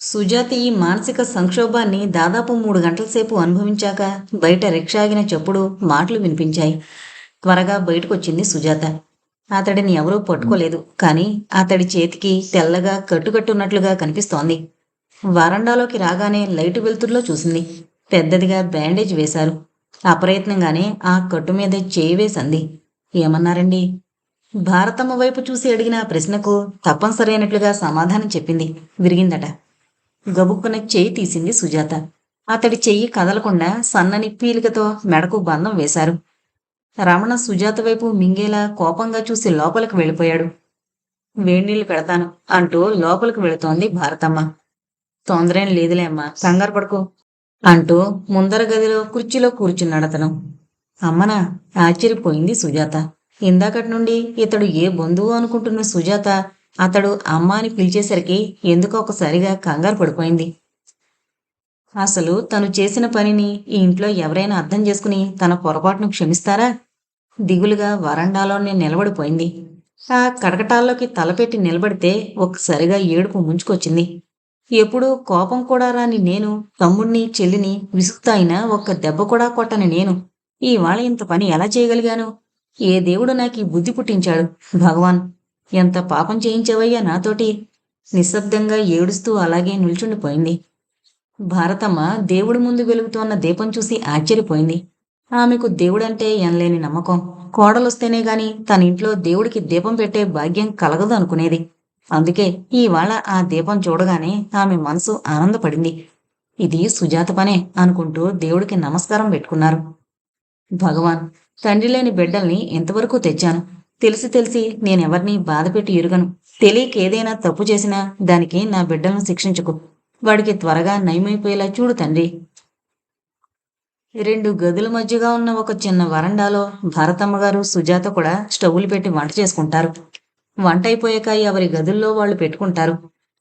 సుజాతి ఈ మానసిక సంక్షోభాన్ని దాదాపు మూడు గంటల సేపు అనుభవించాక బయట రిక్షాగిన చప్పుడు మాటలు వినిపించాయి. త్వరగా బయటకొచ్చింది సుజాత. అతడిని ఎవరూ పట్టుకోలేదు. కానీ అతడి చేతికి తెల్లగా కట్టుకట్టున్నట్లుగా కనిపిస్తోంది. వరండాలోకి రాగానే లైటు వెలుతురులో చూసింది. పెద్దదిగా బ్యాండేజ్ వేశారు. అప్రయత్నంగానే ఆ కట్టు మీద చేయి వేసింది. ఏమన్నారండి? భారతమ్మ వైపు చూసి అడిగిన ప్రశ్నకు తప్పనిసరైనట్లుగా సమాధానం చెప్పింది. విరిగిందట. గబుక్కున చెయ్యి తీసింది సుజాత. అతడి చెయ్యి కదలకుండా సన్నని పీలికతో మెడకు బంధం వేశారు. రమణ సుజాత వైపు మింగేలా కోపంగా చూసి లోపలికి వెళ్ళిపోయాడు. వేణీళ్ళు పెడతాను అంటూ లోపలికి వెళుతోంది భారతమ్మ. తొందరేం లేదులే అమ్మా కంగారు పడుకో అంటూ ముందర గదిలో కుర్చీలో కూర్చున్నాడు అతను. అమ్మనా ఆశ్చర్యపోయింది సుజాత. ఇందాకటి నుండి ఇతడు ఏ బంధువు అనుకుంటున్న సుజాత అతడు అమ్మ అని పిలిచేసరికి ఎందుకో ఒకసారిగా కంగారు పడిపోయింది. అసలు తను చేసిన పనిని ఈ ఇంట్లో ఎవరైనా అర్థం చేసుకుని తన పొరపాటును క్షమిస్తారా? దిగులుగా వరండాలోనే నిలబడిపోయింది. ఆ కడకటాల్లోకి తలపెట్టి నిలబడితే ఒక్కసారిగా ఏడుపు ముంచుకొచ్చింది. ఎప్పుడూ కోపం కూడా రాని నేను తమ్ముణ్ణి చెల్లిని విసుగుతాయినా ఒక్క దెబ్బ కూడా కొట్టని నేను. ఇవాళ ఇంత పని ఎలా చేయగలిగాను? ఏ దేవుడు నాకు ఈ బుద్ధి పుట్టించాడు? భగవాన్ ఎంత పాపం చేయించవయ్యా నాతోటి? నిశ్శబ్దంగా ఏడుస్తూ అలాగే నిల్చుండిపోయింది. భారతమ్మ దేవుడి ముందు వెలుగుతోన్న దీపం చూసి ఆశ్చర్యపోయింది. ఆమెకు దేవుడంటే ఎనలేని నమ్మకం. కోడలొస్తేనే గాని తన ఇంట్లో దేవుడికి దీపం పెట్టే భాగ్యం కలగదు అనుకునేది అందుకే ఇవాళ ఆ దీపం చూడగానే ఆమె మనసు ఆనందపడింది. ఇది సుజాత పనే అనుకుంటూ దేవుడికి నమస్కారం పెట్టుకున్నారు. భగవాన్ తండ్రి లేని బిడ్డల్ని ఎంతవరకు తెచ్చాను? తెలిసి తెలిసి నేనెవర్నీ బాధపెట్టి ఎరుగను. తెలియక ఏదైనా తప్పు చేసినా దానికి నా బిడ్డలను శిక్షించుకు. వాడికి త్వరగా నయమైపోయేలా చూడు తండ్రి. రెండు గదుల మధ్యగా ఉన్న ఒక చిన్న వరండాలో భారతమ్మ గారు సుజాత కూడా స్టవ్వులు పెట్టి వంట చేసుకుంటారు. వంట అయిపోయాక ఎవరి గదుల్లో వాళ్ళు పెట్టుకుంటారు.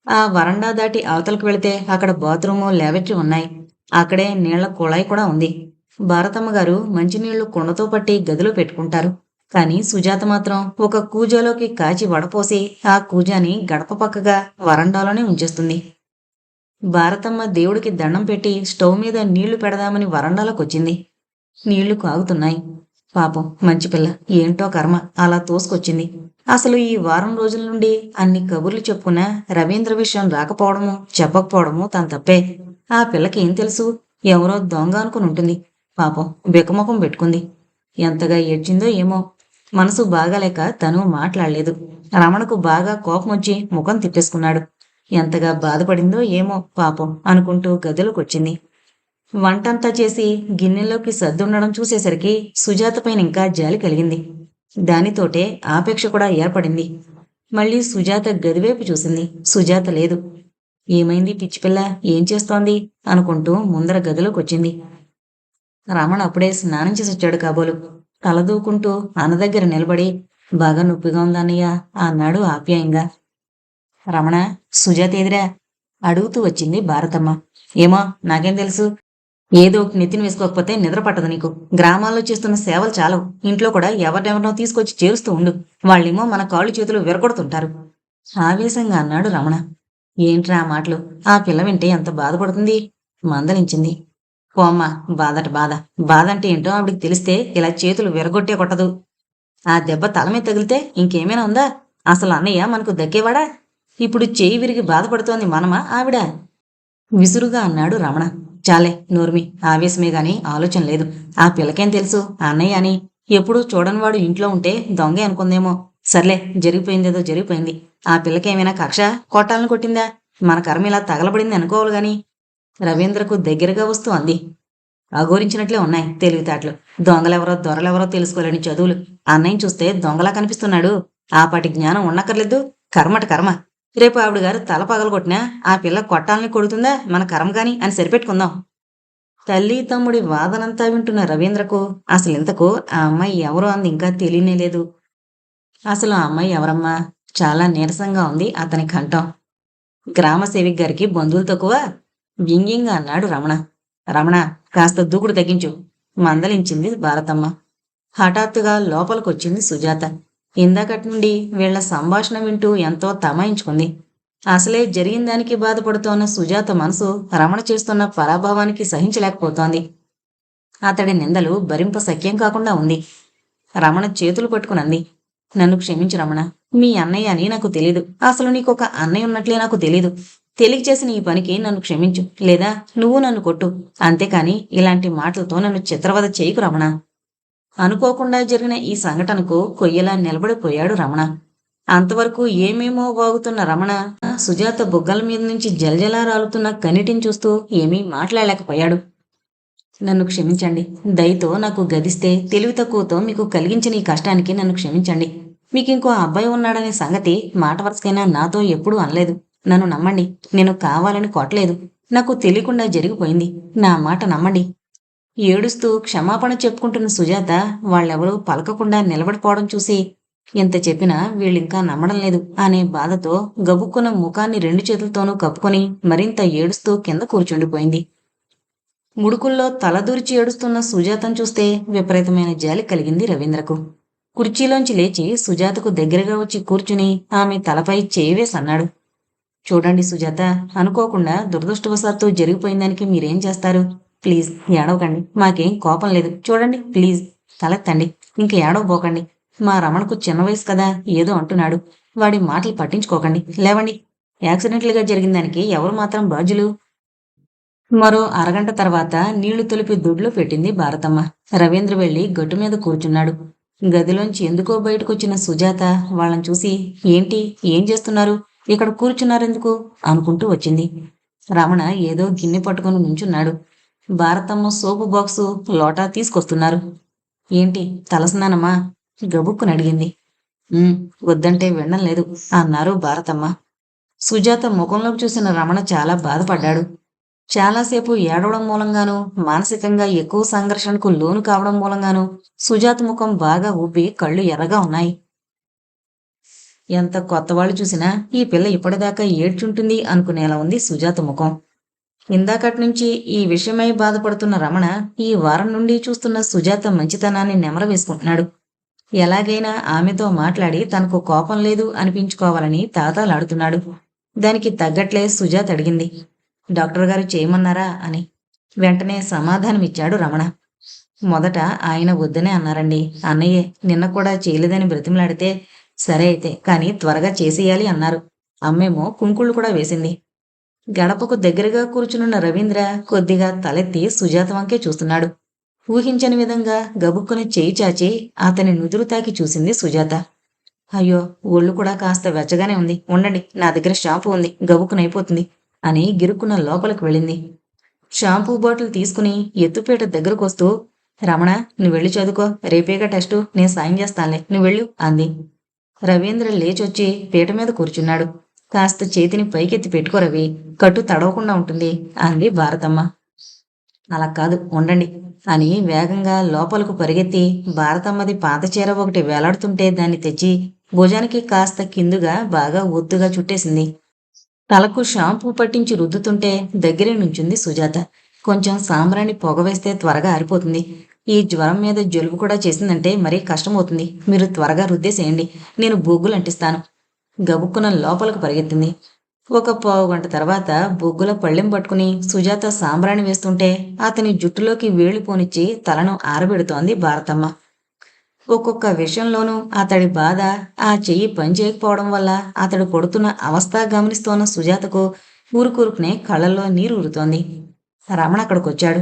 ఆ వరండా దాటి అవతలకు వెళితే అక్కడ బాత్రూము లేవెట్లు ఉన్నాయి. అక్కడే నీళ్ళ కుళాయి కూడా ఉంది. భారతమ్మ గారు మంచినీళ్ళు కుండతో పట్టి గదిలో పెట్టుకుంటారు. కానీ సుజాత మాత్రం ఒక కూజాలోకి కాచి వడపోసి ఆ కూజాని గడప పక్కగా వరండాలోనే ఉంచేస్తుంది. భారతమ్మ దేవుడికి దండం పెట్టి స్టవ్ మీద నీళ్ళు పెడదామని వరండాలోకి వచ్చింది నీళ్ళు కాగుతున్నాయి. పాపం మంచి పిల్ల ఏంటో కర్మ అలా తోసుకొచ్చింది. అసలు ఈ వారం రోజుల నుండి అన్ని కబుర్లు చెప్పుకున్నా రవీంద్ర విషయం రాకపోవడము చెప్పకపోవడము తన తప్పే. ఆ పిల్లకి ఏం తెలుసు? ఎవరో దొంగ అనుకుని ఉంటుంది. పాపం బికముఖం పెట్టుకుంది. ఎంతగా ఏడ్చిందో ఏమో మనసు బాగాలేక తను మాట్లాడలేదు. రమణకు బాగా కోపం వచ్చి ముఖం తిప్పేసుకున్నాడు. ఎంతగా బాధపడిందో ఏమో పాపం అనుకుంటూ గదిలోకొచ్చింది. వంటంతా చేసి గిన్నెలోకి సర్దుండడం చూసేసరికి సుజాత పైన ఇంకా జాలి కలిగింది. దానితోటే ఆపేక్ష కూడా ఏర్పడింది. మళ్ళీ సుజాత గదివైపు చూసింది. సుజాత లేదు. ఏమైంది పిచ్చిపిల్ల ఏం చేస్తోంది? అనుకుంటూ ముందర గదిలోకొచ్చింది. రమణ అప్పుడే స్నానం చేసి వచ్చాడు కాబోలు. తలదూకుంటూ అన్న దగ్గర నిలబడి బాగా నొప్పిగా ఉందన్నయ్య అన్నాడు ఆప్యాయంగా. రమణ సుజాత ఎదిరా? అడుగుతూ వచ్చింది భారతమ్మ. ఏమో నాకేం తెలుసు. ఏదో ఒకటి నెత్తిన వేసుకోకపోతే నిద్ర పట్టదు నీకు. గ్రామాల్లో చేస్తున్న సేవలు చాలవు. ఇంట్లో కూడా ఎవరినెవరినో తీసుకొచ్చి చేరుస్తూ ఉండు. వాళ్ళేమో మన కాళ్ళు చేతులు విరగొడుతుంటారు. ఆవేశంగా అన్నాడు రమణ. ఏంట్రా ఆ మాటలు? ఆ పిల్ల వింటే ఎంత బాధపడుతుంది? మందలించింది. పోమ్మ బాధట బాధ. బాధ అంటే ఏంటో ఆవిడికి తెలిస్తే ఇలా చేతులు విరగొట్టే కొట్టదు. ఆ దెబ్బ తల మీద తగిలితే ఇంకేమైనా ఉందా? అసలు అన్నయ్య మనకు దక్కేవాడా? ఇప్పుడు చేయి విరిగి బాధపడుతోంది మనమా ఆవిడ? విసురుగా అన్నాడు రమణ. చాలే నోర్మి ఆవేశమే గాని ఆలోచన లేదు. ఆ పిల్లకేం తెలుసు? అన్నయ్య అని. ఎప్పుడూ చూడనివాడు ఇంట్లో ఉంటే దొంగే అనుకుందేమో. సర్లే జరిగిపోయిందేదో జరిగిపోయింది. ఆ పిల్లకేమైనా కక్ష? కొట్టాలని కొట్టిందా? మన కర్మ ఇలా తగలబడింది అనుకోవాలి గాని. రవీంద్రకు దగ్గరగా వస్తూ అంది. అఘోరించినట్లే ఉన్నాయి తెలివితేటలు. దొంగలెవరో దొరలెవరో తెలుసుకోలేని చదువులు. అన్నయ్య చూస్తే దొంగలా కనిపిస్తున్నాడు. ఆపాటి జ్ఞానం ఉన్నక్కర్లేదు కర్మట కర్మ. రేపు ఆవిడ గారు తల పగలగొట్టినా ఆ పిల్ల కొట్టాలని కొడుతుందా? మన కర్మ గాని అని సరిపెట్టుకుందాం. తల్లి తమ్ముడి వాదనంతా వింటున్న రవీంద్రకు అసలు ఇంతకు ఆ అమ్మాయి ఎవరో అంది ఇంకా తెలియనే లేదు. అసలు ఆ అమ్మాయి ఎవరమ్మా? చాలా నీరసంగా ఉంది అతని కంఠం. గ్రామ సేవిక్ గారికి బంధువులు తక్కువ. వ్యంగ్యంగా అన్నాడు రమణ. రమణ కాస్త దూకుడు తగ్గించు. మందలించింది భారతమ్మ. హఠాత్తుగా లోపలికొచ్చింది సుజాత. ఇందాకటి నుండి వీళ్ళ సంభాషణ వింటూ ఎంతో తమాయించుకుంది. అసలే జరిగిన దానికి బాధపడుతోన్న సుజాత మనసు రమణ చేస్తున్న పరాభావానికి సహించలేకపోతోంది. అతడి నిందలు భరింప సఖ్యం కాకుండా ఉంది. రమణ చేతులు పట్టుకునంది. నన్ను క్షమించు రమణ. మీ అన్నయ్య అని నాకు తెలీదు. అసలు నీకొక అన్నయ్య ఉన్నట్లే నాకు తెలీదు. తెలియ చేసిన ఈ పనికి నన్ను క్షమించు లేదా నువ్వు నన్ను కొట్టు. అంతేకాని ఇలాంటి మాటలతో నన్ను చిత్రవద చేయకు రమణ. అనుకోకుండా జరిగిన ఈ సంఘటనకు కొయ్యలా నిలబడిపోయాడు రమణ. అంతవరకు ఏమేమో బాగుతున్న రమణ సుజాత బుగ్గల మీద నుంచి జలజలా రాలుతున్న కన్నిటిని చూస్తూ ఏమీ మాట్లాడలేకపోయాడు. నన్ను క్షమించండి. దయతో నాకు గదిస్తే తెలివి తక్కువతో మీకు కలిగించిన ఈ కష్టానికి నన్ను క్షమించండి. మీకు ఇంకో అబ్బాయి ఉన్నాడనే సంగతి మాట వరుసకైనా నాతో ఎప్పుడూ అనలేదు. నన్ను నమ్మండి. నేను కావాలని కొట్టలేదు నాకు తెలియకుండా జరిగిపోయింది. నా మాట నమ్మండి. ఏడుస్తూ క్షమాపణ చెప్పుకుంటున్న సుజాత వాళ్ళెవరూ పలకకుండా నిలబడిపోవడం చూసి ఎంత చెప్పినా వీళ్ళింకా నమ్మడం లేదు అనే బాధతో గబుక్కున్న ముఖాన్ని రెండు చేతులతోనూ కప్పుకొని మరింత ఏడుస్తూ కింద కూర్చుండిపోయింది. ముడుకుల్లో తలదూర్చి ఏడుస్తున్న సుజాతను చూస్తే విపరీతమైన జాలి కలిగింది రవీంద్రకు. కుర్చీలోంచి లేచి సుజాతకు దగ్గరగా వచ్చి కూర్చుని ఆమె తలపై చేయివేసి అన్నాడు చూడండి సుజాత అనుకోకుండా దురదృష్టవశాత్తు జరిగిపోయిన దానికి మీరేం చేస్తారు? ప్లీజ్ ఏడవకండి. మాకేం కోపం లేదు. చూడండి ప్లీజ్. తలెత్తండి. ఇంక ఏడవబోకండి. మా రమణకు చిన్న వయసు కదా ఏదో అంటున్నాడు. వాడి మాటలు పట్టించుకోకండి. లేవండి. యాక్సిడెంట్లుగా జరిగిన దానికి ఎవరు మాత్రం బాధ్యులు? మరో అరగంట తర్వాత నీళ్ళు తొలిపి దొడ్లో పెట్టింది భారతమ్మ. రవీంద్ర వెళ్ళి గట్టు మీద కూర్చున్నాడు. గదిలోంచి ఎందుకో బయటకొచ్చిన సుజాత వాళ్ళని చూసి ఏంటి? ఏం చేస్తున్నారు? ఇక్కడ కూర్చున్నారెందుకు? అనుకుంటూ వచ్చింది. రమణ ఏదో గిన్నె పట్టుకొని నుంచున్నాడు. భారతమ్మ సోపు బాక్సు లోటా తీసుకొస్తున్నారు. ఏంటి? తలస్నానమ్మా గబుక్కుని అడిగింది. వద్దంటే వినడం లేదు అన్నారు భారతమ్మ. సుజాత ముఖంలోకి చూసిన రమణ చాలా బాధపడ్డాడు. చాలాసేపు ఏడవడం మూలంగాను మానసికంగా ఎక్కువ సంఘర్షణకు లోను కావడం మూలంగాను సుజాత ముఖం బాగా ఉబ్బి కళ్ళు ఎర్రగా ఉన్నాయి. ఎంత కొత్తవాళ్ళు చూసినా ఈ పిల్ల ఇప్పటిదాకా ఏడ్చుంటుంది అనుకునేలా ఉంది సుజాత ముఖం. ఇందాకటి నుంచి ఈ విషయమై బాధపడుతున్న రమణ ఈ వారం నుండి చూస్తున్న సుజాత మంచితనాన్ని నెమర వేసుకుంటున్నాడు ఎలాగైనా ఆమెతో మాట్లాడి తనకు కోపం లేదు అనిపించుకోవాలని తాతాలాడుతున్నాడు. దానికి తగ్గట్లే సుజాత అడిగింది. డాక్టర్ గారు చేయమన్నారా అని. వెంటనే సమాధానమిచ్చాడు రమణ. మొదట ఆయన వద్దనే అన్నారండి. అన్నయ్యే నిన్న కూడా చేయలేదని బ్రతిమలాడితే సరే అయితే కానీ త్వరగా చేసేయాలి అన్నారు. అమ్మేమో కుంకుళ్ళు కూడా వేసింది. గడపకు దగ్గరగా కూర్చునున్న రవీంద్ర కొద్దిగా తలెత్తి సుజాత వంకే చూస్తున్నాడు. ఊహించని విధంగా గబుక్కుని చేయి చాచి అతని నుదురు తాకి చూసింది సుజాత. అయ్యో ఒళ్ళు కూడా కాస్త వెచ్చగానే ఉంది. ఉండండి నా దగ్గర షాంపూ ఉంది గబుక్కునైపోతుంది అని గిరుక్కున్న లోపలికి వెళ్ళింది. షాంపూ బాటిల్ తీసుకుని ఎత్తుపేట దగ్గరకు వస్తూ రమణ నువ్వు వెళ్ళి చదువుకో రేపేగా టెస్టు నేను సాయం చేస్తానులే నువ్వు వెళ్ళు అంది. రవీంద్ర లేచొచ్చి పీట మీద కూర్చున్నాడు. కాస్త చేతిని పైకెత్తి పెట్టుకో రవి. కట్టు తడవకుండా ఉంటుంది అంది భారతమ్మ. అలా కాదు ఉండండి అని వేగంగా లోపలకు పరిగెత్తి భారతమ్మది పాత చీర ఒకటి వేలాడుతుంటే దాన్ని తెచ్చి భుజానికి కాస్త కిందుగా బాగా ఒత్తుగా చుట్టేసింది. తలకు షాంపూ పట్టించి రుద్దుతుంటే దగ్గరే నుంచుంది సుజాత. కొంచెం సాంబ్రాణి పొగ వేస్తే త్వరగా ఆరిపోతుంది. ఈ జ్వరం మీద జలుబు కూడా చేసిందంటే మరీ కష్టమవుతుంది. మీరు త్వరగా రుద్దేసేయండి నేను బొగ్గులు అంటిస్తాను. గబుక్కున లోపలికి పరిగెత్తింది. ఒక పావు గంట తర్వాత బొగ్గుల పళ్ళెం పట్టుకుని సుజాత సాంబ్రాణి వేస్తుంటే అతని జుట్టులోకి వేళ్ళు పోనిచ్చి తలను ఆరబెడుతోంది భారతమ్మ. ఒక్కొక్క విషయంలోనూ అతడి బాధ ఆ చెయ్యి పనిచేయకపోవడం వల్ల అతడు కొడుతున్న అవస్థ గమనిస్తోన్న సుజాతకు ఊరుకూరుకునే కళ్ళల్లో నీరు ఊరుతోంది. రమణ అక్కడికొచ్చాడు.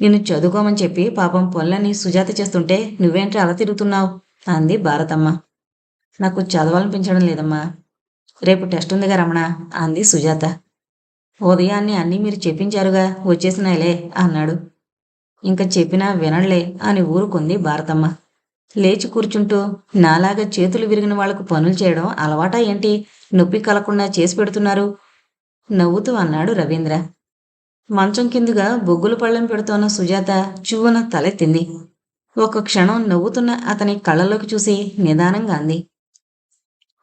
నిన్ను చదువుకోమని చెప్పి పాపం పొల్లని సుజాత చేస్తుంటే నువ్వేంటి అలా తిరుగుతున్నావు? అంది భారతమ్మ. నాకు చదవాలనిపించడం లేదమ్మా. రేపు టెస్ట్ ఉందిగా రమణ అంది సుజాత. ఉదయాన్నే అన్నీ మీరు చెప్పించారుగా వచ్చేసినాయిలే అన్నాడు. ఇంకా చెప్పినా వినడలే అని ఊరుకుంది భారతమ్మ. లేచి కూర్చుంటూ నాలాగా చేతులు విరిగిన వాళ్ళకు పనులు చేయడం అలవాటా ఏంటి? నొప్పి కలగకుండా చేసి పెడుతున్నారు? నవ్వుతూ అన్నాడు రవీంద్ర. మంచం కిందుగా బొగ్గుల పళ్ళెం పెడుతోన్న సుజాత చువ్వన తలెత్తింది. ఒక క్షణం నవ్వుతున్న అతని కళ్ళలోకి చూసి నిదానంగా అంది.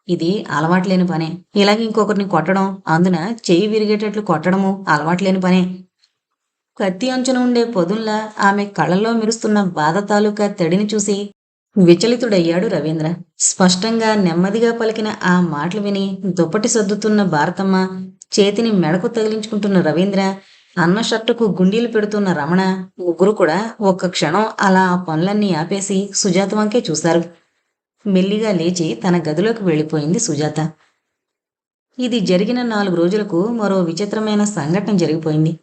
ఇది అలవాట్లేని పనే. ఇలాగ ఇంకొకరిని కొట్టడం అందున చెయ్యి విరిగేటట్లు కొట్టడము అలవాట్లేని పనే. కత్తి అంచున ఉండే పొదుల్లా ఆమె కళ్ళలో మెరుస్తున్న బాధ తాలూకా తడిని చూసి విచలితుడయ్యాడు రవీంద్ర. స్పష్టంగా నెమ్మదిగా పలికిన ఆ మాటలు విని దుప్పటి సర్దుతున్న భారతమ్మ చేతిని మెడకు తగిలించుకుంటున్న రవీంద్ర అన్న షర్టుకు గుండీలు పెడుతున్న రమణ ముగ్గురు కూడా ఒక్క క్షణం అలా ఆ పనులన్నీ ఆపేసి సుజాత వంకే చూశారు. మెల్లిగా లేచి తన గదిలోకి వెళ్ళిపోయింది సుజాత. ఇది జరిగిన నాలుగు రోజులకు మరో విచిత్రమైన సంఘటన జరిగిపోయింది.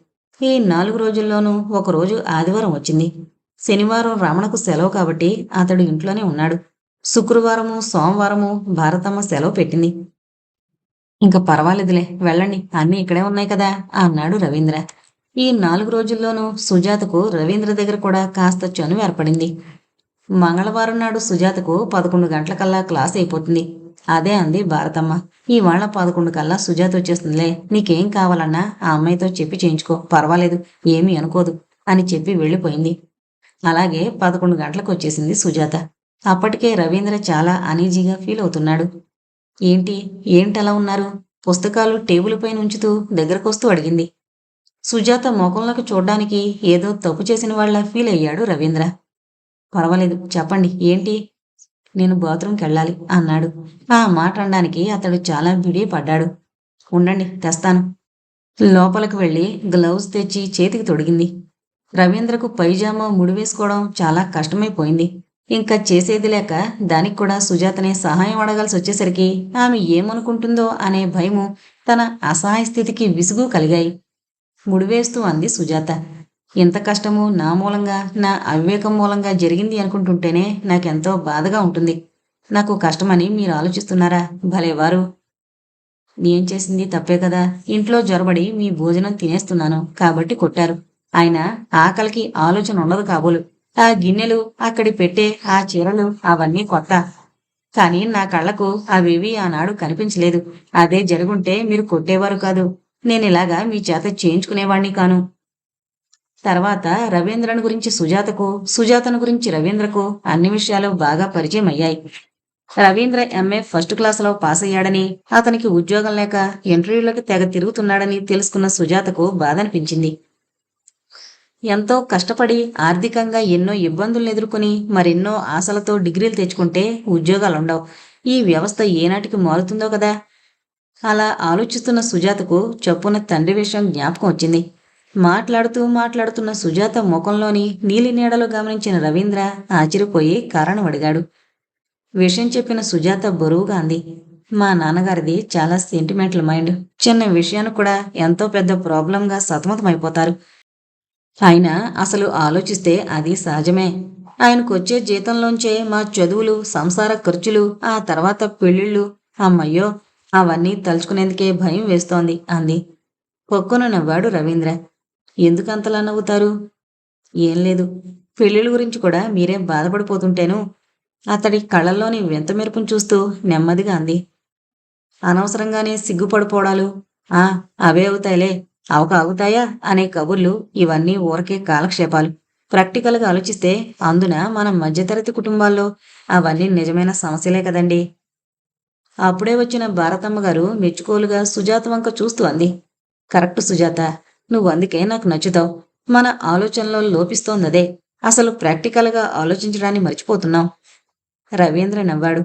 ఈ నాలుగు రోజుల్లోనూ ఒకరోజు ఆదివారం వచ్చింది. శనివారం రమణకు సెలవు కాబట్టి అతడు ఇంట్లోనే ఉన్నాడు. శుక్రవారము సోమవారము భారతమ్మ సెలవు పెట్టింది. ఇంకా పర్వాలేదులే వెళ్ళండి అన్నీ ఇక్కడే ఉన్నాయి కదా అన్నాడు రవీంద్ర. ఈ నాలుగు రోజుల్లోనూ సుజాతకు రవీంద్ర దగ్గర కూడా కాస్త చనువు ఏర్పడింది. మంగళవారం నాడు సుజాతకు పదకొండు గంటలకల్లా క్లాస్ అయిపోతుంది. అదే అంది భారతమ్మ. ఇవాళ పదకొండు కల్లా సుజాత వచ్చేస్తుందిలే. నీకేం కావాలన్నా ఆ అమ్మాయితో చెప్పి చేయించుకో. పర్వాలేదు ఏమీ అనుకోదు అని చెప్పి వెళ్ళిపోయింది. అలాగే పదకొండు గంటలకు వచ్చేసింది సుజాత. అప్పటికే రవీంద్ర చాలా అనీజీగా ఫీల్ అవుతున్నాడు. ఏంటి? ఏంటలా ఉన్నారు? పుస్తకాలు టేబుల్ పైన ఉంచుతూ దగ్గరకొస్తూ అడిగింది. సుజాత ముఖంలోకి చూడ్డానికి ఏదో తప్పు చేసిన వాళ్ళ ఫీల్ అయ్యాడు రవీంద్ర. పర్వాలేదు చెప్పండి ఏంటి? నేను బాత్రూంకి వెళ్ళాలి అన్నాడు. ఆ మాట అనడానికి అతడు చాలా బిడి పడ్డాడు ఉండండి తెస్తాను. లోపలికి వెళ్ళి గ్లౌజ్ తెచ్చి చేతికి తొడిగింది. రవీంద్రకు పైజామా ముడివేసుకోవడం చాలా కష్టమైపోయింది. ఇంకా చేసేది లేక దానికి కూడా సుజాతనే సహాయం అడగాల్సి వచ్చేసరికి ఆమె ఏమనుకుంటుందో అనే భయము తన అసహాయ స్థితికి విసుగు కలిగాయి. ముడివేస్తూ అంది సుజాత. ఇంత కష్టము నా మూలంగా నా అవివేకం మూలంగా జరిగింది అనుకుంటుంటేనే నాకెంతో బాధగా ఉంటుంది. నాకు కష్టమని మీరు ఆలోచిస్తున్నారా? భలేవారు ఏం చేసింది తప్పే కదా. ఇంట్లో జొరబడి మీ భోజనం తినేస్తున్నాను కాబట్టి కొట్టారు. ఆయన ఆకలికి ఆలోచన ఉండదు కాబోలు. ఆ గిన్నెలు అక్కడి పెట్టే ఆ చీరలు అవన్నీ కొత్త కానీ నా కళ్ళకు అవేవి ఆనాడు కనిపించలేదు. అదే జరుగుంటే మీరు కొట్టేవారు కాదు. నేను ఇలాగా మీ చేత చేయించుకునేవాణ్ణి కాను. తర్వాత రవీంద్రను గురించి సుజాతకు సుజాతను గురించి రవీంద్రకు అన్ని విషయాలు బాగా పరిచయం అయ్యాయి. రవీంద్ర ఎంఏ ఫస్ట్ క్లాసులో పాస్ అయ్యాడని అతనికి ఉద్యోగం లేక ఇంటర్వ్యూలకు తెగ తిరుగుతున్నాడని తెలుసుకున్న సుజాతకు బాధ అనిపించింది ఎంతో కష్టపడి ఆర్థికంగా ఎన్నో ఇబ్బందులను ఎదుర్కొని మరెన్నో ఆశలతో డిగ్రీలు తెచ్చుకుంటే ఉద్యోగాలుండవు. ఈ వ్యవస్థ ఏనాటికి మారుతుందో కదా? అలా ఆలోచిస్తున్న సుజాతకు చెప్పున తండ్రి విషయం జ్ఞాపకం వచ్చింది. మాట్లాడుతూ మాట్లాడుతున్న సుజాత ముఖంలోని నీలి నీడలు గమనించిన రవీంద్ర ఆశ్చర్యపోయి కారణం అడిగాడు. విషయం చెప్పిన సుజాత బరువుగా అంది. మా నాన్నగారిది చాలా సెంటిమెంటల్ మైండ్ చిన్న విషయాన్ని కూడా ఎంతో పెద్ద ప్రాబ్లంగా సతమతమైపోతారు. ఆయన అసలు ఆలోచిస్తే అది సహజమే. ఆయనకు వచ్చే జీతంలోంచే మా చదువులు సంసార ఖర్చులు ఆ తర్వాత పెళ్ళిళ్ళు అమ్మయ్యో అవన్నీ తలుచుకునేందుకే భయం వేస్తోంది అంది. పొక్కున నవ్వాడు రవీంద్ర. ఎందుకంతలా నవ్వుతారు? ఏం లేదు. పెళ్ళిళ్ళ గురించి కూడా మీరేం బాధపడిపోతుంటేను అతడి కళ్ళల్లోని వింత మెరుపును చూస్తూ నెమ్మదిగా అంది. అనవసరంగానే సిగ్గుపడిపోవడాలు? ఆ అవే అవుతాయిలే. అవక అవుతాయా అనే కబుర్లు ఇవన్నీ ఊరకే కాలక్షేపాలు. ప్రాక్టికల్గా ఆలోచిస్తే అందున మన మధ్యతరగతి కుటుంబాల్లో అవన్నీ నిజమైన సమస్యలే కదండీ. అప్పుడే వచ్చిన భారతమ్మ గారు మెచ్చుకోలుగా సుజాత వంక చూస్తూ అంది. కరెక్ట్ సుజాత నువ్వు అందుకే నాకు నచ్చుతావు. మన ఆలోచనలో లోపిస్తోందదే. అసలు ప్రాక్టికల్గా ఆలోచించడాన్ని మర్చిపోతున్నాం రవీంద్ర నవ్వాడు.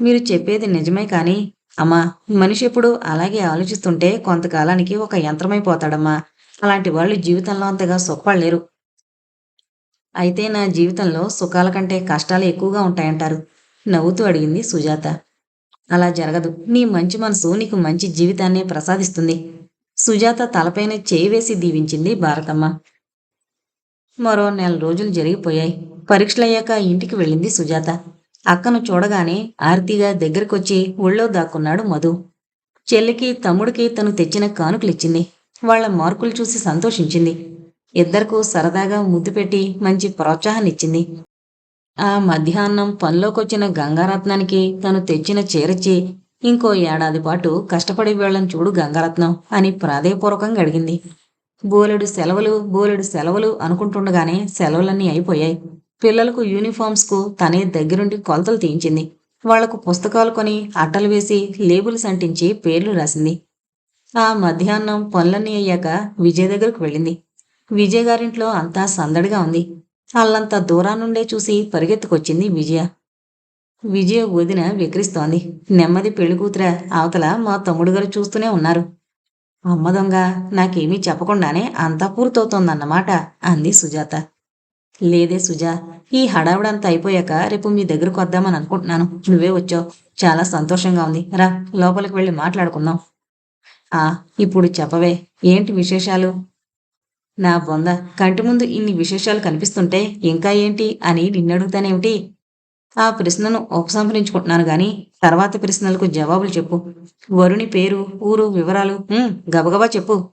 మీరు చెప్పేది నిజమే కానీ అమ్మా మనిషి ఎప్పుడు అలాగే ఆలోచిస్తుంటే కొంతకాలానికి ఒక యంత్రమైపోతాడమ్మా. అలాంటి వాళ్ళు జీవితంలో అంతగా సుఖపడలేరు. అయితే నా జీవితంలో సుఖాల కంటే కష్టాలు ఎక్కువగా ఉంటాయంటారు. నవ్వుతూ అడిగింది సుజాత. అలా జరగదు. నీ మంచి మనసు నీకు మంచి జీవితాన్నే ప్రసాదిస్తుంది. సుజాత తలపైన చేయి వేసి దీవించింది భారతమ్మ. మరో నెల రోజులు జరిగిపోయాయి. పరీక్షలయ్యాక ఇంటికి వెళ్ళింది సుజాత. అక్కను చూడగానే ఆర్తిగా దగ్గరకొచ్చి ఒళ్ళో దాక్కున్నాడు మధు. చెల్లికి తమ్ముడికి తను తెచ్చిన కానుకలిచ్చింది. వాళ్ళ మార్కులు చూసి సంతోషించింది. ఇద్దరికూ సరదాగా ముద్దు పెట్టి మంచి ప్రోత్సాహాన్నిచ్చింది. ఆ మధ్యాహ్నం పనిలోకొచ్చిన గంగారత్నానికి తను తెచ్చిన చీరచ్చి ఇంకో ఏడాది పాటు కష్టపడి వెళ్ళం చూడు గంగారత్నం అని ప్రాధేయపూర్వకంగా అడిగింది. బోలెడు సెలవులు బోలెడు సెలవులు అనుకుంటుండగానే సెలవులన్నీ అయిపోయాయి. పిల్లలకు యూనిఫామ్స్కు తనే దగ్గరుండి కొలతలు తీయించింది. వాళ్ళకు పుస్తకాలు కొని అట్టలు వేసి లేబుల్స్ అంటించి పేర్లు రాసింది. ఆ మధ్యాహ్నం పనులన్నీ అయ్యాక విజయ్ దగ్గరకు వెళ్ళింది. విజయ్ గారింట్లో అంతా సందడిగా ఉంది. అల్లంత నుండే చూసి పరిగెత్తుకొచ్చింది విజయ. విజయ వదిన వికరిస్తోంది. నెమ్మది పెళ్ళి కూతుర అవతల మా తమ్ముడు గారు చూస్తూనే ఉన్నారు. అమ్మ దొంగ నాకేమీ చెప్పకుండానే అంతా పూర్తవుతోందన్నమాట అంది సుజాత. లేదే సుజా ఈ హడావిడంతా అయిపోయాక రేపు మీ దగ్గరకు వద్దామని అనుకుంటున్నాను. నువ్వే వచ్చావు. చాలా సంతోషంగా ఉంది. రా లోపలికి వెళ్ళి మాట్లాడుకుందాం. ఆ ఇప్పుడు చెప్పవే. ఏంటి విశేషాలు? నా బొంద కంటి ముందు ఇన్ని విశేషాలు కనిపిస్తుంటే ఇంకా ఏంటి అని నిన్నడుగుతానేమిటి? ఆ ప్రశ్నను ఉపసంహరించుకుంటున్నాను గాని తర్వాత ప్రశ్నలకు జవాబులు చెప్పు. వరుణి పేరు ఊరు వివరాలు గబగబా చెప్పు.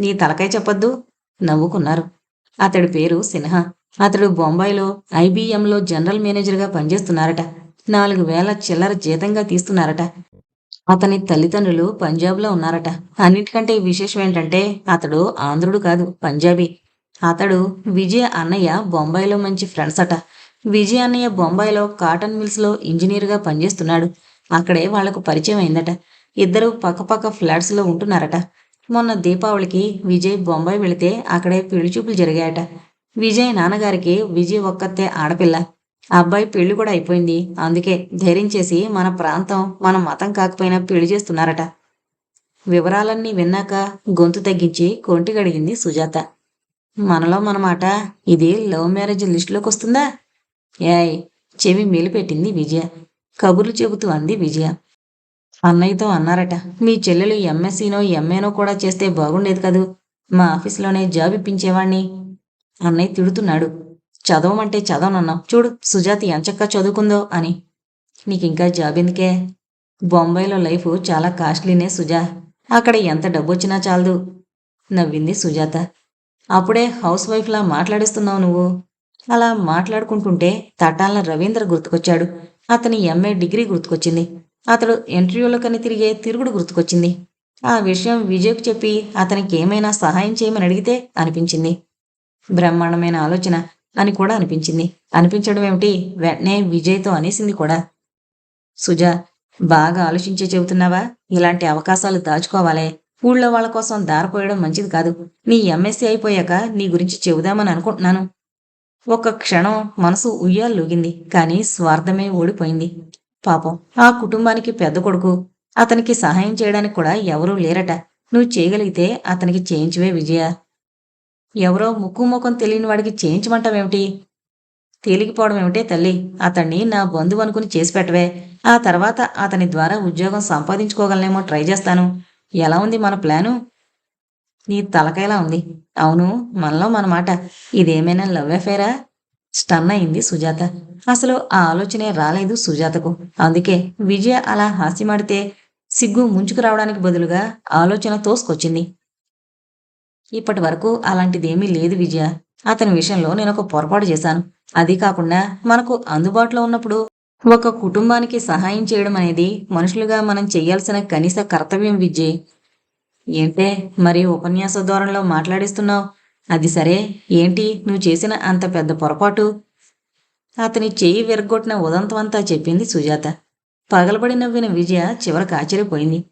నీ తలకాయ చెప్పొద్దు నవ్వుకున్నారు. అతడి పేరు సిన్హా. అతడు బొంబాయిలో ఐబీఎంలో జనరల్ మేనేజర్గా పనిచేస్తున్నారట. నాలుగు వేల చిల్లర జీతంగా తీస్తున్నారట. అతని తల్లిదండ్రులు పంజాబ్లో ఉన్నారట. అన్నిటికంటే విశేషం ఏంటంటే అతడు ఆంధ్రుడు కాదు పంజాబీ. అతడు విజయ అన్నయ్య బొంబాయిలో మంచి ఫ్రెండ్స్ అట. విజయ అన్నయ్య బొంబాయిలో కాటన్ మిల్స్లో ఇంజనీర్గా పనిచేస్తున్నాడు. అక్కడే వాళ్ళకు పరిచయం అయిందట. ఇద్దరు పక్కపక్క ఫ్లాట్స్లో ఉంటున్నారట. మొన్న దీపావళికి విజయ్ బొంబాయి వెళితే అక్కడే పెళ్ళి చూపులు జరిగాయట. విజయ్ నాన్నగారికి విజయ్ ఒక్కతే ఆడపిల్ల. అబ్బాయి పెళ్ళి కూడా అయిపోయింది. అందుకే ధైర్యం చేసి మన ప్రాంతం మన మతం కాకపోయినా పెళ్ళి చేస్తున్నారట. వివరాలన్నీ విన్నాక గొంతు తగ్గించి కొంటి గడిగింది సుజాత. మనలో మనమాట ఇది లవ్ మ్యారేజ్ లిస్టులోకి వస్తుందా? ఏయ్ చెవి మెలిపెట్టింది విజయ. కబుర్లు చెబుతూ అంది విజయ. అన్నయ్యతో అన్నారట మీ చెల్లెలు ఎంఎస్సీనో ఎంఏనో కూడా చేస్తే బాగుండేది కదూ? మా ఆఫీస్లోనే జాబ్ ఇప్పించేవాణ్ణి. అన్నయ్య తిడుతున్నాడు. చదవమంటే చదవనన్నావు. చూడు సుజాతి ఎంచక్కా చదువుకుందో అని. నీకింకా జాబ్ ఎందుకే? బొంబాయిలో లైఫ్ చాలా కాస్ట్లీనే సుజా. అక్కడ ఎంత డబ్బొచ్చినా చాలదు నవ్వింది సుజాత. అప్పుడే హౌస్ వైఫ్లా మాట్లాడిస్తున్నావు నువ్వు? అలా మాట్లాడుకుంటుంటే తటాల రవీంద్ర గుర్తుకొచ్చాడు. అతని ఎంఏ డిగ్రీ గుర్తుకొచ్చింది. అతడు ఇంటర్వ్యూలకని తిరిగే తిరుగుడు గుర్తుకొచ్చింది. ఆ విషయం విజయ్కు చెప్పి అతనికి ఏమైనా సహాయం చేయమని అడిగితే అనిపించింది. బ్రహ్మాండమైన ఆలోచన. అని కూడా అనిపించింది. అనిపించడం ఏమిటి? వెంటనే విజయ్తో అనేసింది కూడా. సుజా బాగా ఆలోచించే చెబుతున్నావా? ఇలాంటి అవకాశాలు దాచుకోవాలే. ఊళ్ళో వాళ్ళ కోసం దారిపోయడం మంచిది కాదు. నీ ఎంఎస్సీ అయిపోయాక నీ గురించి చెబుదామని అనుకుంటున్నాను. ఒక క్షణం మనసు ఉయ్యాలూగింది కానీ స్వార్థమే ఓడిపోయింది. పాపం ఆ కుటుంబానికి పెద్ద కొడుకు. అతనికి సహాయం చేయడానికి కూడా ఎవరూ లేరట. నువ్వు చేయగలిగితే అతనికి చేయించువే విజయ. ఎవరో ముక్కు ముఖం తెలియని వాడికి చేయించమంటావేమిటి తేలికపోవడం ఏమిటే తల్లి? అతన్ని నా బంధువు అనుకుని చేసి పెట్టవే. ఆ తర్వాత అతని ద్వారా ఉద్యోగం సంపాదించుకోగలనేమో ట్రై చేస్తాను. ఎలా ఉంది మన ప్లాను? నీ తలకాయలా ఉంది. అవును మనలో మన మాట. ఇదేమైనా లవ్ అఫేరా స్టన్ అయింది సుజాత. అసలు ఆ ఆలోచనే రాలేదు సుజాతకు. అందుకే విజయ అలా హాస్యమాడితే సిగ్గు ముంచుకు రావడానికి బదులుగా ఆలోచన తోసుకొచ్చింది. ఇప్పటి వరకు అలాంటిదేమీ లేదు విజయ. అతని విషయంలో నేను ఒక పొరపాటు చేశాను. అది కాకుండా మనకు అందుబాటులో ఉన్నప్పుడు ఒక కుటుంబానికి సహాయం చేయడం అనేది మనుషులుగా మనం చేయాల్సిన కనీస కర్తవ్యం విజయ్. ఏంటే మరి ఉపన్యాస ధోరణిలో మాట్లాడిస్తున్నావు? అది సరే. ఏంటి? నువ్వు చేసిన అంత పెద్ద పొరపాటు? అతని చెయ్యి విరగొట్టిన ఉదంతమంతా చెప్పింది సుజాత. పగలబడి నవ్విన విజయ చివరికి ఆశ్చర్యపోయింది.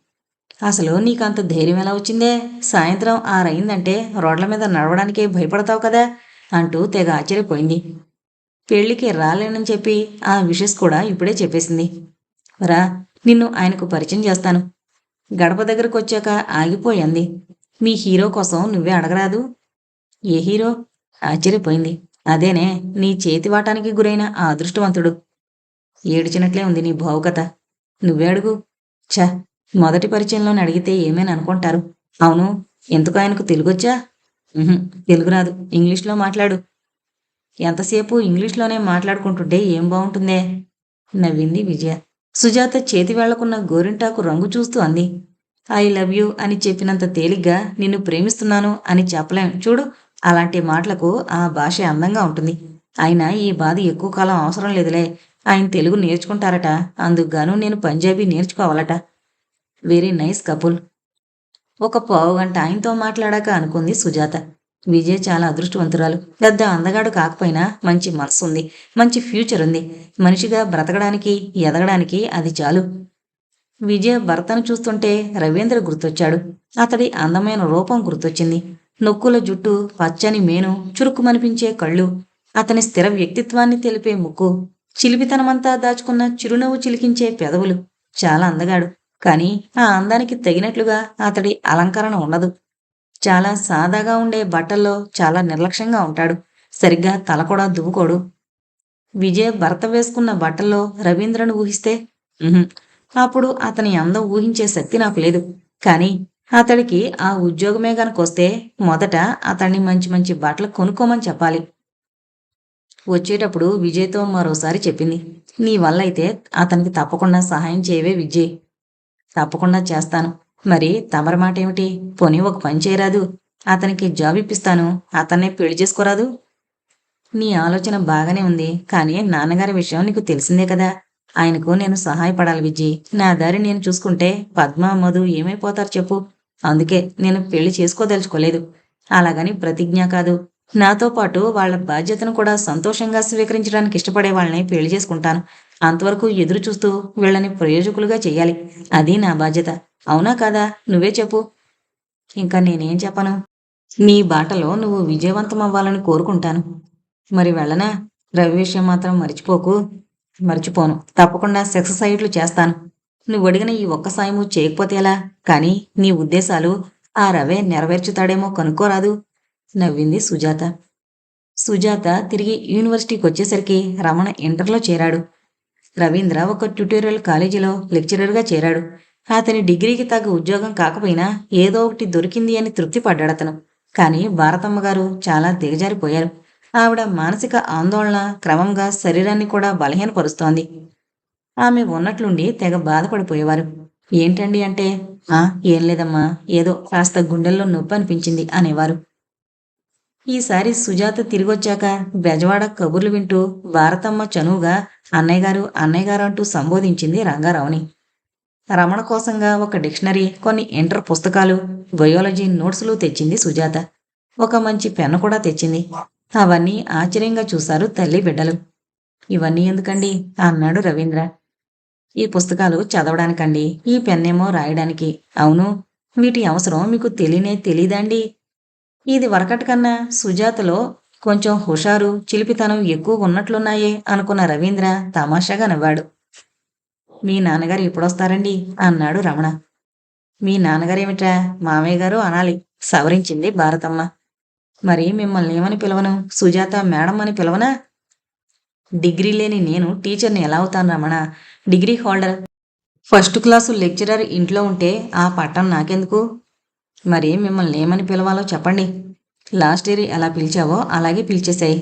అసలు నీకంత ధైర్యం ఎలా వచ్చిందే? సాయంత్రం ఆరైందంటే రోడ్ల మీద నడవడానికే భయపడతావు కదా అంటూ తెగ ఆశ్చర్యపోయింది. పెళ్ళికి రాలేనని చెప్పి ఆ విషెస్ కూడా ఇప్పుడే చెప్పేసింది. రా నిన్ను ఆయనకు పరిచయం చేస్తాను. గడప దగ్గరకు వచ్చాక ఆగిపోయింది. మీ హీరో కోసం నువ్వే అడగరాదు. ఏ హీరో? ఆశ్చర్యపోయింది. అదేనే నీ చేతివాటానికి గురైన ఆ అదృష్టవంతుడు. ఏడ్చినట్లే ఉంది నీ భావుకత నువ్వే అడుగు. ఛ మొదటి పరిచయంలోని అడిగితే ఏమని అనుకుంటారు? అవును. ఎందుకు ఆయనకు తెలుగొచ్చా? తెలుగు రాదు. ఇంగ్లీష్లో మాట్లాడు. ఎంతసేపు ఇంగ్లీష్లోనే మాట్లాడుకుంటుంటే ఏం బాగుంటుందే? నవ్వింది విజయ. సుజాత చేతి వేళ్ళకున్న గోరింటాకు రంగు చూస్తూ అంది. ఐ లవ్ యూ అని చెప్పినంత తేలిగ్గా నిన్ను ప్రేమిస్తున్నాను అని చెప్పలేం. చూడు అలాంటి మాటలకు ఆ భాష అందంగా ఉంటుంది. అయినా ఈ బాధ ఎక్కువ కాలం అవసరం లేదులే. ఆయన తెలుగు నేర్చుకుంటారట. అందుకుగాను నేను పంజాబీ నేర్చుకోవాలట. Very nice couple. ఒక పావు గంట ఆయనతో మాట్లాడాక అనుకుంది సుజాత. విజయ్ చాలా అదృష్టవంతురాలు. పెద్ద అందగాడు కాకపోయినా మంచి మనసు ఉంది మంచి ఫ్యూచర్ ఉంది. మనిషిగా బ్రతకడానికి ఎదగడానికి అది చాలు. విజయ్ భర్తను చూస్తుంటే రవీంద్ర గుర్తొచ్చాడు. అతడి అందమైన రూపం గుర్తొచ్చింది. నొక్కుల జుట్టు పచ్చని మేను చురుకుమనిపించే కళ్ళు అతని స్థిర వ్యక్తిత్వాన్ని తెలిపే ముక్కు చిలిపితనమంతా దాచుకున్న చిరునవ్వు చిలికించే పెదవులు. చాలా అందగాడు. కానీ ఆ అందానికి తగినట్లుగా అతడి అలంకరణ ఉండదు. చాలా సాదాగా ఉండే బట్టల్లో చాలా నిర్లక్ష్యంగా ఉంటాడు. సరిగ్గా తల కూడా దువ్వుకోడు. విజయ్ భర్త వేసుకున్న బట్టల్లో రవీంద్రను ఊహిస్తే అప్పుడు అతని అందం ఊహించే శక్తి నాకు లేదు. కానీ అతడికి ఆ ఉద్యోగమే గనకొస్తే మొదట అతన్ని మంచి మంచి బట్టలు కొనుక్కోమని చెప్పాలి. వచ్చేటప్పుడు విజయ్తో మరోసారి చెప్పింది నీ వల్ల అయితే అతనికి తప్పకుండా సహాయం చేయవే విజయ్. తప్పకుండా చేస్తాను. మరి తమరి మాట ఏమిటి పోనీ ఒక పని చేయరాదు. అతనికి జాబ్ ఇప్పిస్తాను. అతన్నే పెళ్ళి చేసుకోరాదు. నీ ఆలోచన బాగానే ఉంది. కానీ నాన్నగారి విషయం నీకు తెలిసిందే కదా. ఆయనకు నేను సహాయపడాలి విజ్జి నా దారి నేను చూసుకుంటే పద్మ మధు ఏమైపోతారు చెప్పు. అందుకే నేను పెళ్ళి చేసుకోదలుచుకోలేదు. అలాగని ప్రతిజ్ఞ కాదు. నాతో పాటు వాళ్ళ బాధ్యతను కూడా సంతోషంగా స్వీకరించడానికి ఇష్టపడే వాళ్ళని పెళ్ళి చేసుకుంటాను. అంతవరకు ఎదురు చూస్తూ వీళ్ళని ప్రయోజకులుగా చేయాలి. అది నా బాధ్యత. అవునా కాదా? నువ్వే చెప్పు. ఇంకా నేనేం చెప్పను? నీ బాటలో నువ్వు విజయవంతం అవ్వాలని కోరుకుంటాను. మరి వెళ్ళనా? రవి విషయం మాత్రం మర్చిపోకు. మర్చిపోను. తప్పకుండా సెక్స్ సైట్లు చేస్తాను. నువ్వు అడిగిన ఈ ఒక్క సాయము చేయకపోతే ఎలా? కానీ నీ ఉద్దేశాలు ఆ రవే నెరవేర్చుతాడేమో కనుక్కోరాదు. నవ్వింది సుజాత. సుజాత తిరిగి యూనివర్సిటీకి వచ్చేసరికి రమణ ఇంటర్లో చేరాడు. రవీంద్ర ఒక ట్యూటోరియల్ కాలేజీలో లెక్చరర్గా చేరాడు. అతని డిగ్రీకి తగ్గ ఉద్యోగం కాకపోయినా ఏదో ఒకటి దొరికింది అని తృప్తి అతను. కానీ భారతమ్మ గారు చాలా దిగజారిపోయారు. ఆవిడ మానసిక ఆందోళన క్రమంగా శరీరాన్ని కూడా బలహీనపరుస్తోంది. ఆమె ఉన్నట్లుండి తెగ బాధపడిపోయేవారు. ఏంటండి అంటే ఆ ఏం లేదమ్మా ఏదో కాస్త గుండెల్లో నొప్పి అనిపించింది అనేవారు. ఈసారి సుజాత తిరిగొచ్చాక బెజవాడ కబుర్లు వింటూ భారతమ్మ చనువుగా అన్నయ్య గారు అన్నయ్య గారు అంటూ సంబోధించింది రంగారావుని. రమణ కోసంగా ఒక డిక్షనరీ కొన్ని ఇంటర్ పుస్తకాలు బయోలజీ నోట్సులు తెచ్చింది సుజాత. ఒక మంచి పెన్ను కూడా తెచ్చింది. అవన్నీ ఆశ్చర్యంగా చూశారు తల్లి బిడ్డలు. ఇవన్నీ ఎందుకండి? అన్నాడు రవీంద్ర. ఈ పుస్తకాలు చదవడానికండి ఈ పెన్నేమో రాయడానికి. అవును వీటి అవసరం మీకు తెలియనే తెలీదండి ఇది వరకటి కన్నా సుజాతలో కొంచెం హుషారు చిలిపితనం ఎక్కువ ఉన్నట్లున్నాయే అనుకున్న రవీంద్ర తమాషాగా నవ్వాడు. మీ నాన్నగారు ఎప్పుడొస్తారండి? అన్నాడు రమణ. మీ నాన్నగారేమిట్రా? మామయ్య గారు అనాలి. సవరించింది భారతమ్మ. మరి మిమ్మల్ని ఏమని పిలవను? సుజాత మేడం అని పిలవనా? డిగ్రీ లేని నేను టీచర్ని ఎలా అవుతాను Ramana? Degree holder. First class lecturer ఇంట్లో ఉంటే ఆ పట్టం నాకెందుకు? మరి మిమ్మల్ని ఏమని పిలవాలో చెప్పండి. లాస్ట్ ఇయర్ ఎలా పిలిచావో అలాగే పిలిచేసాయి.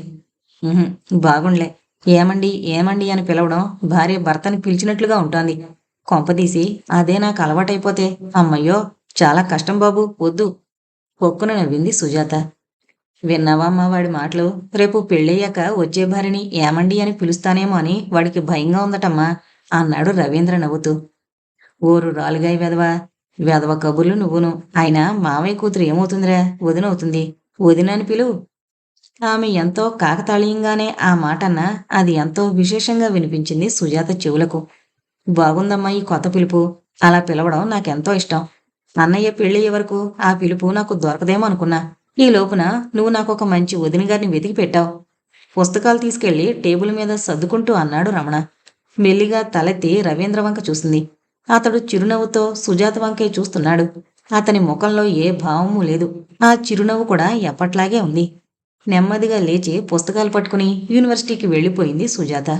బాగుండలే. ఏమండి ఏమండి అని పిలవడం భార్య భర్తని పిలిచినట్లుగా ఉంటుంది. కొంపదీసి అదే నాకు అలవాటైపోతే. అమ్మయ్యో చాలా కష్టం బాబు వద్దు. పొక్కున నవ్వింది సుజాత. విన్నావా అమ్మా వాడి మాటలు? రేపు పెళ్ళయ్యాక వచ్చే భార్యని ఏమండి అని పిలుస్తానేమో అని వాడికి భయంగా ఉందటమ్మా అన్నాడు రవీంద్ర నవ్వుతూ. ఓరు రాలుగాయి వెదవా వెధవ కబుర్లు నువ్వును. ఆయన మావయ్య కూతురు ఏమవుతుందిరా? వదినవుతుంది వదినని పిలు. ఆమె ఎంతో కాకతాళీయంగానే ఆ మాటన్న అది ఎంతో విశేషంగా వినిపించింది సుజాత చెవులకు. బాగుందమ్మా ఈ కొత్త పిలుపు. అలా పిలవడం నాకెంతో ఇష్టం. అన్నయ్య పెళ్ళయ్యే వరకు ఆ పిలుపు నాకు దొరకదేమో అనుకున్నా. ఈ లోపున నువ్వు నాకు ఒక మంచి వదిన గారిని వెతికి పెట్టావు. పుస్తకాలు తీసుకెళ్ళి టేబుల్ మీద సర్దుకుంటూ అన్నాడు రమణ. మెల్లిగా తలెత్తి రవీంద్ర వంక చూసింది. అతడు చిరునవ్వుతో సుజాత వంకే చూస్తున్నాడు. అతని ముఖంలో ఏ భావము లేదు. ఆ చిరునవ్వు కూడా ఎప్పట్లాగే ఉంది. నెమ్మదిగా లేచి పుస్తకాలు పట్టుకుని యూనివర్సిటీకి వెళ్ళిపోయింది సుజాత.